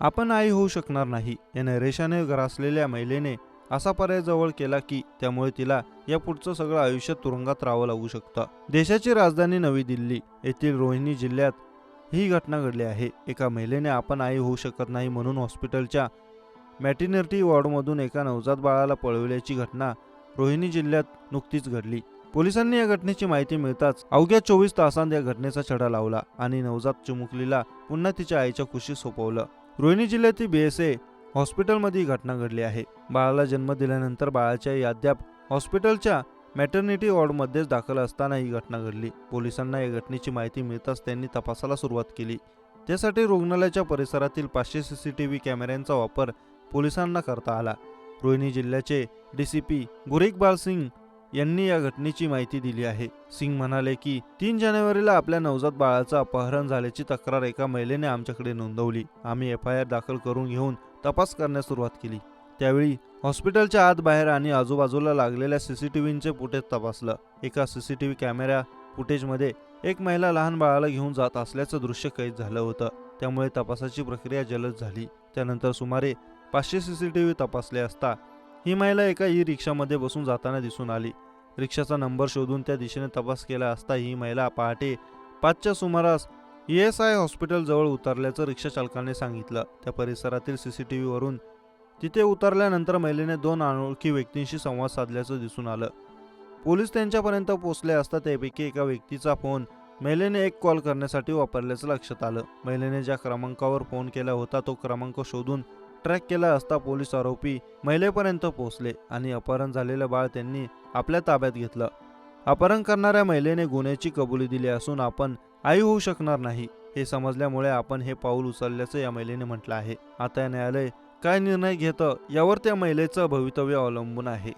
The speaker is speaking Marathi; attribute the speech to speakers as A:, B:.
A: आपण आई होऊ शकणार नाही. या नैरेशाने ग्रासलेल्या महिलेने असा पर्याय जवळ केला की त्यामुळे तिला या पुढचं सगळं आयुष्य तुरुंगात राहावं लागू शकतं. देशाची राजधानी नवी दिल्ली येथील रोहिणी जिल्ह्यात ही घटना घडली आहे. एका महिलेने आपण आई होऊ शकत नाही म्हणून हॉस्पिटलच्या मॅटिनिटी वॉर्डमधून एका नवजात बाळाला पळवल्याची घटना रोहिणी जिल्ह्यात नुकतीच घडली. पोलिसांनी या घटनेची माहिती मिळताच अवघ्या चोवीस तासांत या घटनेचा छडा लावला आणि नवजात चिमुकलीला पुन्हा तिच्या आईच्या खुशीत सोपवलं. रोहिणी जिल्ह्यातील बी एस ए हॉस्पिटलमध्ये ही घटना घडली आहे. बाळाला जन्म दिल्यानंतर बाळाच्या अद्याप हॉस्पिटलच्या मॅटर्निटी वॉर्डमध्येच दाखल असताना ही घटना घडली. पोलिसांना या घटनेची माहिती मिळताच त्यांनी तपासाला सुरुवात केली. त्यासाठी रुग्णालयाच्या परिसरातील पाचशे सी सी टी व्ही कॅमेऱ्यांचा वापर पोलिसांना करता आला. रोहिणी जिल्ह्याचे D C P Gurikbal Singh यांनी या घटनेची माहिती दिली आहे. सिंग म्हणाले की तीन जानेवारीला आपल्या नवजात बाळाचं अपहरण झाल्याची तक्रार एका महिलेने आमच्याकडे नोंदवली. आम्ही एफ आय आर दाखल करून घेऊन तपास करण्यास सुरुवात केली. त्यावेळी हॉस्पिटलच्या आत बाहेर आणि आजूबाजूला लागलेल्या सीसीटीव्हीचे फुटेज तपासलं. एका सीसीटीव्ही कॅमेरा फुटेजमध्ये एक महिला लहान बाळाला घेऊन जात असल्याचं दृश्य कैद झालं होतं. त्यामुळे तपासाची प्रक्रिया जलद झाली. त्यानंतर सुमारे पाचशे सीसीटीव्ही तपासले असता ही महिला एका ई रिक्षामध्ये बसून जाताना दिसून आली. रिक्षाचा नंबर शोधून त्या दिशेने तपास केला असता ही महिला पहाटे पाचच्या सुमारास ई एस आय हॉस्पिटल जवळ उतरल्याचं रिक्षा चालकाने सांगितलं. त्या परिसरातील सीसीटीव्ही वरून तिथे उतरल्यानंतर महिलेने दोन अनोळखी व्यक्तींशी संवाद साधल्याचं दिसून आलं. पोलीस त्यांच्यापर्यंत पोहोचले असता त्यापैकी एका व्यक्तीचा फोन महिलेने एक कॉल करण्यासाठी वापरल्याचं लक्षात आलं. महिलेने ज्या क्रमांकावर फोन केला होता तो क्रमांक शोधून ट्रॅक केला असता पोलीस आरोपी महिलेपर्यंत पोहोचले आणि अपहरण झालेलं बाळ त्यांनी आपल्या ताब्यात घेतलं. अपहरण करणाऱ्या महिलेने गुन्ह्याची कबुली दिली असून आपण आई होऊ शकणार नाही हे समजल्यामुळे आपण हे पाऊल उचलल्याचं या महिलेने म्हटलं आहे. आता न्यायालय काय निर्णय घेतं यावर त्या महिलेचं भवितव्य अवलंबून आहे.